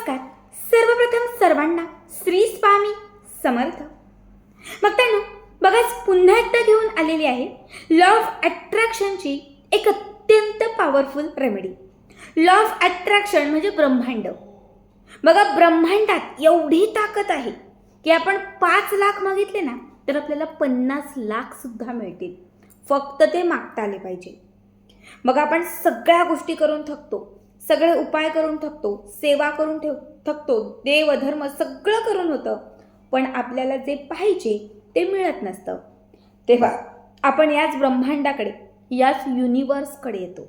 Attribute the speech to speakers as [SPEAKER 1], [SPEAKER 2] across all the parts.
[SPEAKER 1] नमस्कार. सर्वप्रथम सर्वांना श्री स्वामी समर्थ. मग त्यानं बघाच पुन्हा एकदा घेऊन आलेली आहे लॉ ऑफ अट्रॅक्शनची एक अत्यंत powerful remedy law of attraction म्हणजे ब्रह्मांड. बघा ब्रह्मांडात एवढी ताकद आहे की आपण पाच लाख मागितले ना तर आपल्याला पन्नास लाख सुद्धा मिळतील. फक्त ते मागता आले पाहिजे. मग आपण सगळ्या गोष्टी करून थकतो. सगळे उपाय करून थकतो सेवा करून ठेव थकतो देवधर्म सगळं करून होतं. पण आपल्याला जे पाहिजे ते मिळत नसतं. तेव्हा आपण याच ब्रह्मांडाकडे याच युनिवर्सकडे येतो.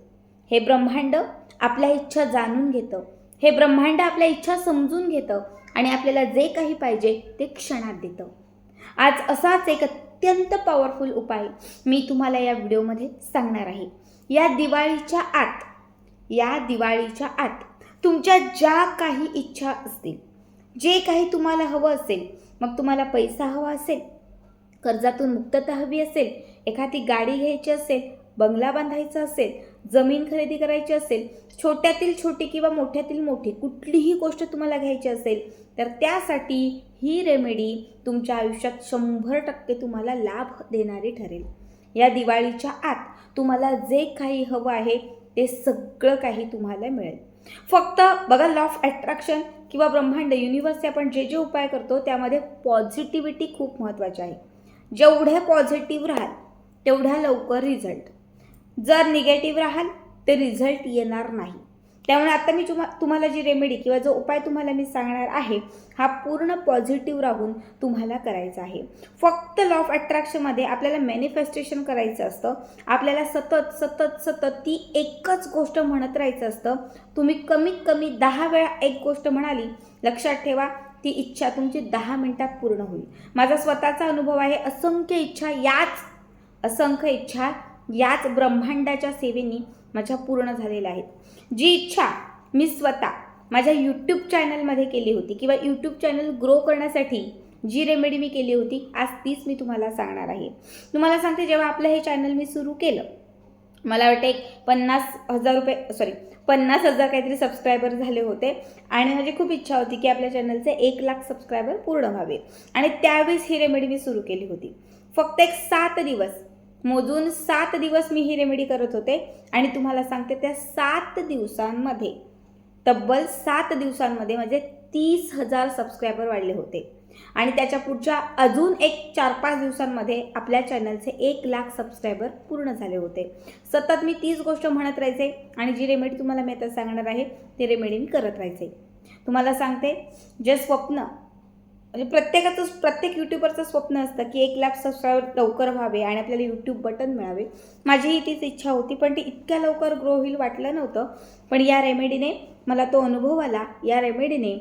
[SPEAKER 1] हे ब्रह्मांड आपल्या इच्छा जाणून घेतं. हे ब्रह्मांड आपल्या इच्छा समजून घेतं आणि आपल्याला जे काही पाहिजे ते क्षणात देतं. आज असाच एक अत्यंत पॉवरफुल उपाय मी तुम्हाला या व्हिडिओमध्ये सांगणार आहे. या दिवाळीच्या आत या दिवाळीच्या आत तुमच्या ज्या काही इच्छा असतील जे काही तुम्हाला हवं असेल मग तुम्हाला पैसा हवा असेल कर्जातून मुक्तता हवी असेल एखादी गाडी घ्यायची असेल बंगला बांधायचा असेल जमीन खरेदी करायची असेल छोट्यातील छोटी किंवा मोठ्यातील मोठी कुठलीही गोष्ट तुम्हाला घ्यायची असेल तर त्यासाठी ही रेमेडी तुमच्या आयुष्यात शंभर टक्के तुम्हाला लाभ देणारी ठरेल. या दिवाळीच्या आत तुम्हाला जे काही हवं आहे ते सगळं काही तुम्हाला मिळेल. फक्त बघा लॉ ऑफ अट्रॅक्शन किंवा ब्रह्मांड युनिव्हर्सचे आपण जे जे उपाय करतो त्यामध्ये पॉझिटिव्हिटी खूप महत्त्वाची आहे. जेवढे पॉझिटिव्ह राहाल तेवढ्या लवकर रिझल्ट जर निगेटिव्ह राहाल तर रिझल्ट येणार नाही. त्यामुळे आता मी तुम्हा तुम्हाला जी रेमेडी किंवा जो उपाय तुम्हाला मी सांगणार आहे हा पूर्ण पॉझिटिव्ह राहून तुम्हाला करायचा आहे. फक्त लॉ ऑफ अट्रॅक्शनमध्ये आपल्याला मॅनिफेस्टेशन करायचं असतं. आपल्याला सतत सतत सतत ती एकच गोष्ट म्हणत राहायचं असतं. तुम्ही कमीत कमी दहा वेळा एक गोष्ट म्हणाली लक्षात ठेवा ती इच्छा तुमची दहा मिनिटात पूर्ण होईल. माझा स्वतःचा अनुभव आहे असंख्य इच्छा याच असंख्य इच्छा याच ब्रह्मांडाच्या सेवेनी माझ्या पूर्ण झालेल्या आहेत. जी इच्छा मी स्वतः माझ्या यूट्यूब चॅनलमध्ये केली होती किंवा यूट्यूब चॅनल ग्रो करण्यासाठी जी रेमेडी मी केली होती आज तीच मी तुम्हाला सांगणार आहे. तुम्हाला सांगते जेव्हा आपलं हे चॅनल मी सुरू केलं मला वाटतं एक पन्नास हजार रुपये सॉरी पन्नास हजार काहीतरी सबस्क्रायबर झाले होते. आणि माझी खूप इच्छा होती की आपल्या चॅनलचे एक लाख सबस्क्रायबर पूर्ण व्हावे. आणि त्यावेळेस ही रेमेडी मी सुरू केली होती. फक्त एक सात दिवस मोजून सात दिवस मी ही रेमेडी करत होते आणि तुम्हाला सांगते त्या सात दिवसांमध्ये तब्बल सात दिवसांमध्ये माझे तीस हजार सबस्क्रायबर वाढले होते. आणि त्याच्या पुढच्या अजून एक चार पाच दिवसांमध्ये आपल्या चॅनलचे एक लाख सबस्क्रायबर पूर्ण झाले होते. सतत मी तीच गोष्ट म्हणत राहायचे आणि जी रेमेडी तुम्हाला मी आता सांगणार आहे ती रेमेडी मी करत राहायचे. तुम्हाला सांगते जे स्वप्न म्हणजे प्रत्येकाचं प्रत्येक यूट्यूबरचं स्वप्न असतं की एक लाख सबस्क्रायबर लवकर व्हावे आणि आपल्याला यूट्यूब बटन मिळावे. माझीही तीच इच्छा होती पण ती इतक्या लवकर ग्रो होईल वाटलं नव्हतं. पण या रेमेडीने मला तो अनुभव आला. या रेमेडीने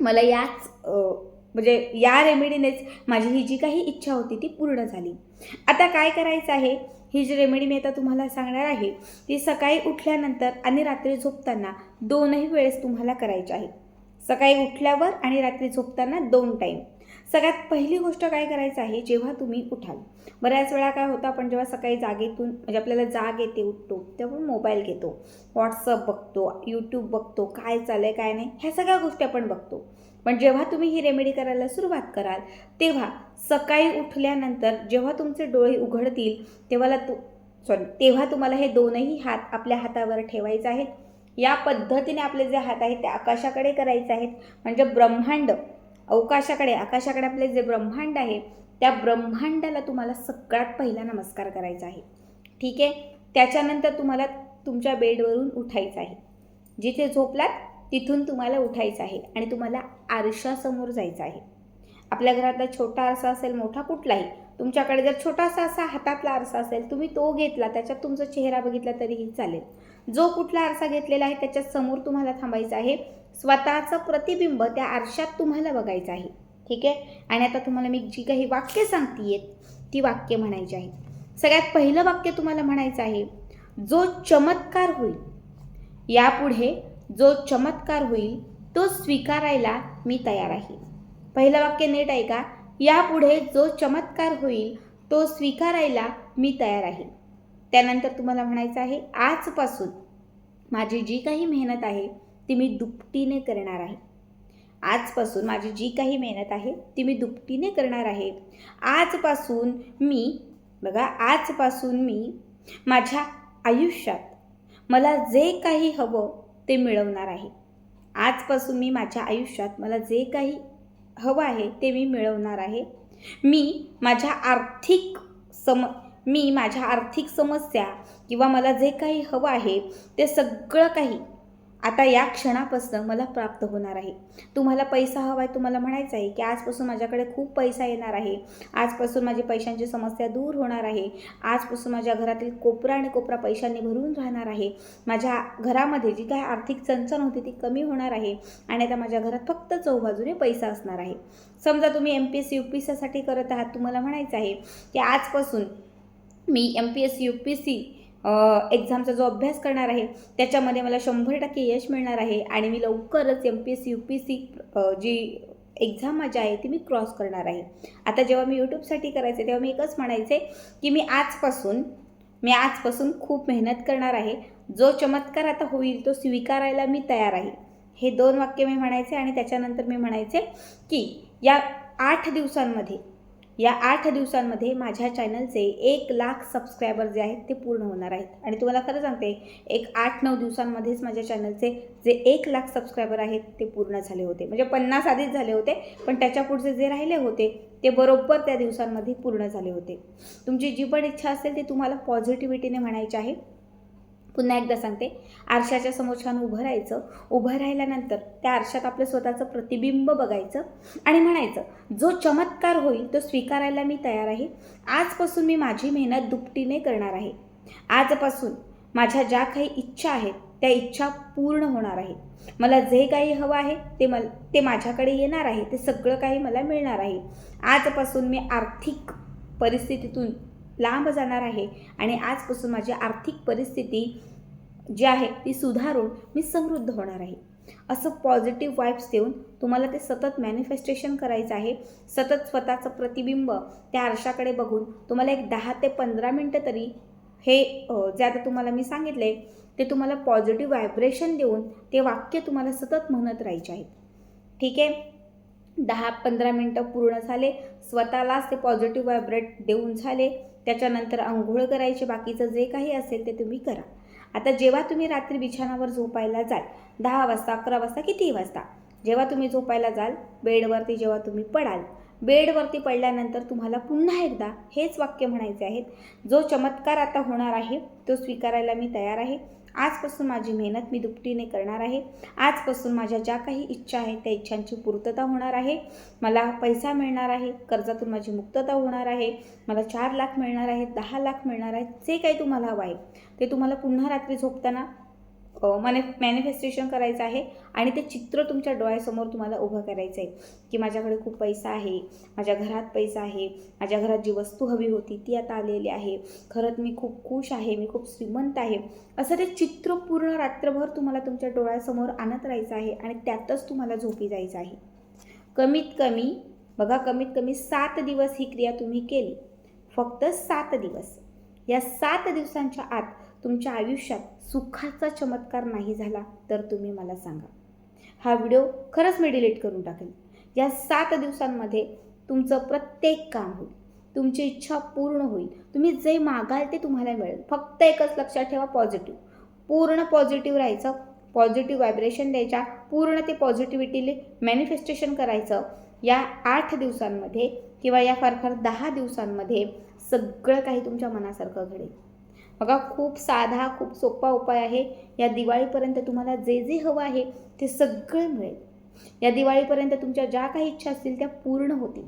[SPEAKER 1] मला याच म्हणजे या रेमेडीनेच माझी ही जी काही इच्छा होती ती पूर्ण झाली. आता काय करायचं आहे? ही जी रेमेडी मी आता तुम्हाला सांगणार आहे ती सकाळी उठल्यानंतर आणि रात्री झोपताना दोनही वेळेस तुम्हाला करायची आहे. सकाळी उठल्यावर आणि रात्री झोपताना दोन टाईम सगळ्यात पहिली गोष्ट काय करायचं आहे जेव्हा तुम्ही उठाल. बऱ्याच वेळा काय होतं आपण जेव्हा सकाळी जागेतून म्हणजे आपल्याला जाग येते उठतो तेव्हा मोबाईल घेतो. व्हॉट्सअप बघतो यूट्यूब बघतो काय चाललं आहे काय नाही ह्या सगळ्या गोष्टी आपण बघतो. पण जेव्हा तुम्ही ही रेमेडी करायला सुरुवात कराल तेव्हा सकाळी उठल्यानंतर जेव्हा तुमचे डोळे उघडतील तेव्हाला तू सॉरी तेव्हा तुम्हाला हे दोनही हात आपल्या हातावर ठेवायचे आहेत. या पद्धतीने आपले जे हात आहेत ते आकाशाकडे करायचे आहेत. म्हणजे ब्रह्मांड अवकाशाकडे आकाशाकडे आपले जे ब्रह्मांड आहे त्या ब्रह्मांडाला तुम्हाला सगळ्यात पहिला नमस्कार करायचा आहे. ठीक आहे? त्याच्यानंतर तुम्हाला तुमच्या बेडवरून उठायचं आहे. जिथे झोपलात तिथून तुम्हाला उठायचं आहे आणि तुम्हाला आरशासमोर जायचं आहे. आपल्या घरातला छोटा आरसा असेल मोठा कुठलाही तुमच्याकडे जर छोटासा असा हातातला आरसा असेल तुम्ही तो घेतला त्याच्यात तुमचा चेहरा बघितला तरीही चालेल. जो कुठला आरसा घेतलेला आहे त्याच्यासमोर तुम्हाला थांबायचं आहे. स्वतःचं प्रतिबिंब त्या आरशात तुम्हाला बघायचं आहे. ठीक आहे? आणि आता तुम्हाला मी जी काही वाक्य सांगते ती वाक्य म्हणायची आहे. सगळ्यात पहिलं वाक्य तुम्हाला म्हणायचं आहे जो चमत्कार होईल यापुढे जो चमत्कार होईल तो स्वीकारायला मी तयार आहे. पहिलं वाक्य नीट ऐका यापुढे जो चमत्कार होईल तो स्वीकारायला मी तयार आहे. त्यानंतर तुम्हाला म्हणायचं आहे आजपासून माझी जी काही मेहनत आहे ती मी दुपटीने करणार आहे. आजपासून माझी जी काही मेहनत आहे ती मी दुपटीने करणार आहे. आजपासून मी बघा आजपासून मी माझ्या आयुष्यात मला जे काही हवं ते मिळवणार आहे. आजपासून मी माझ्या आयुष्यात मला जे काही हवं आहे ते मी मिळवणार आहे. मी माझ्या आर्थिक सम मी माझ्या आर्थिक समस्या किंवा मला जे काही हवं आहे ते सगळं काही आता या क्षणापासून मला प्राप्त होणार आहे. तुम्हाला पैसा हवा आहे तुम्हाला म्हणायचं आहे की आजपासून माझ्याकडे खूप पैसा येणार आहे. आजपासून माझी पैशांची समस्या दूर होणार आहे. आजपासून माझ्या घरातील कोपरा आणि कोपरा पैशांनी भरून राहणार आहे. माझ्या घरामध्ये जी काही आर्थिक चणचण होती ती कमी होणार आहे आणि आता माझ्या घरात फक्त चौबाजूने पैसा असणार आहे. समजा तुम्ही M P S C U P सीसाठी करत आहात तुम्हाला म्हणायचं आहे की आजपासून मी M P S C U P C एक्झामचा जो अभ्यास करणार आहे त्याच्यामध्ये मला शंभर टक्के यश मिळणार आहे आणि मी लवकरच M P S C U P C जी एक्झाम माझी आहे ती मी क्रॉस करणार आहे. आता जेव्हा मी यूट्यूबसाठी करायचे तेव्हा मी एकच म्हणायचे की मी आजपासून मी आजपासून खूप मेहनत करणार आहे. जो चमत्कार आता होईल तो स्वीकारायला मी तयार आहे. हे दोन वाक्य मी म्हणायचे आणि त्याच्यानंतर मी म्हणायचे की या आठ दिवसांमध्ये या आठ दिवसांमध्ये माझ्या चॅनलचे एक लाख सबस्क्रायबर जे आहेत ते पूर्ण होणार आहेत. आणि तुम्हाला खरं सांगते एक आठ नऊ दिवसांमध्येच माझ्या चॅनलचे जे एक लाख सबस्क्रायबर आहेत ते पूर्ण झाले होते. म्हणजे पन्नास आधीच झाले होते पण त्याच्या पुढचे जे राहिले होते ते बरोबर त्या दिवसांमध्ये पूर्ण झाले होते. तुमची जी पण इच्छा असेल ती तुम्हाला पॉझिटिव्हिटीने म्हणायची आहे. पुन्हा एकदा सांगते. आरशाच्या समोर छान उभं राहायचं. उभं राहिल्यानंतर त्या आरशात आपलं स्वतःचं प्रतिबिंब बघायचं आणि म्हणायचं जो चमत्कार होईल तो स्वीकारायला मी तयार आहे. आजपासून मी माझी मेहनत दुपटीने करणार आहे. आजपासून माझ्या ज्या काही इच्छा आहेत त्या इच्छा पूर्ण होणार आहे मला जे काही हवं आहे ते मल ते माझ्याकडे येणार आहे. ते सगळं काही मला मिळणार आहे. आजपासून मी आर्थिक परिस्थितीतून लांब जाणार आहे. आणि आजपासून माझी आर्थिक परिस्थिती जी आहे ती सुधारून मी समृद्ध होणार आहे. असं पॉझिटिव्ह वाईब्स देऊन तुम्हाला ते सतत मॅनिफेस्टेशन करायचं आहे. सतत स्वतःचं प्रतिबिंब त्या आरशाकडे बघून तुम्हाला एक दहा ते पंधरा मिनटं तरी हे जे आता तुम्हाला मी सांगितले ते तुम्हाला पॉझिटिव्ह व्हायब्रेशन देऊन ते वाक्य तुम्हाला सतत म्हणत राहायचे आहेत. ठीक आहे? दहा पंधरा मिनटं पूर्ण झाले. स्वतःलाच ते पॉझिटिव्ह व्हायब्रेट देऊन झाले. त्याच्यानंतर आंघोळ करायचे बाकीचं जे काही असेल ते तुम्ही करा. आता जेव्हा तुम्ही रात्री बिछाणावर झोपायला जाल दहा वाजता अकरा वाजता कितीही वाजता जेव्हा तुम्ही झोपायला जाल बेडवरती जेव्हा तुम्ही पडाल बेडवरती पडल्यानंतर तुम्हाला पुन्हा एकदा हेच वाक्य म्हणायचे आहेत जो चमत्कार आता होणार आहे तो स्वीकारायला मी तयार आहे. आजपासून माझी मेहनत मी दुपटीने करणार आहे. आजपासून माझ्या ज्या काही इच्छा आहेत त्या इच्छांची पूर्तता होणार आहे. मला पैसा मिळणार आहे कर्जातून माझी मुक्तता होणार आहे. मला चार लाख मिळणार आहेत दहा लाख मिळणार आहेत जे काही तुम्हाला हवं आहे. ते तुम्हाला पुन्हा रात्री झोपताना मॅने मॅनिफेस्टेशन करायचं आहे आणि ते चित्र तुमच्या डोळ्यासमोर तुम्हाला उभं करायचं आहे. की माझ्याकडे खूप पैसा आहे माझ्या घरात पैसा आहे माझ्या घरात जी वस्तू हवी होती ती आता आलेली आहे. खरंच मी खूप खुश आहे मी खूप श्रीमंत आहे. असं ते चित्र पूर्ण रात्रभर तुम्हाला तुमच्या डोळ्यासमोर आणत राहायचं आहे आणि त्यातच तुम्हाला झोपी जायचं आहे. कमीत कमी बघा कमीत कमी सात दिवस ही क्रिया तुम्ही केली. फक्त सात दिवस. या सात दिवसांच्या आत तुमच्या आयुष्यात सुखाचा चमत्कार नाही झाला तर तुम्ही मला सांगा. हा व्हिडिओ खरंच मी डिलीट करून टाकेल या सात दिवसांमध्ये तुमचं प्रत्येक काम होईल. तुमची इच्छा पूर्ण होईल. तुम्ही जे मागाल ते तुम्हाला मिळेल. फक्त एकच लक्षात ठेवा पॉझिटिव्ह पूर्ण पॉझिटिव्ह राहायचं. पॉझिटिव्ह व्हायब्रेशन द्यायच्या. पूर्ण ते पॉझिटिव्हिटीले मॅनिफेस्टेशन करायचं. या आठ दिवसांमध्ये किंवा या फार फार दहा दिवसांमध्ये सगळं काही तुमच्या मनासारखं घडेल. बघा खूप साधा खूप सोपा उपाय आहे. या दिवाळीपर्यंत तुम्हाला जे जे हवं आहे ते सगळं मिळेल. या दिवाळीपर्यंत तुमच्या ज्या काही इच्छा असतील त्या पूर्ण होतील.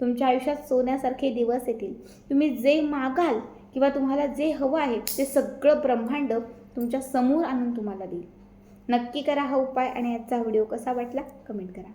[SPEAKER 1] तुमच्या आयुष्यात सोन्यासारखे दिवस येतील. तुम्ही जे मागाल किंवा तुम्हाला जे हवं आहे ते सगळं ब्रह्मांड तुमच्यासमोर आणून तुम्हाला देईल. नक्की करा हा उपाय आणि आजचा व्हिडिओ कसा वाटला कमेंट करा.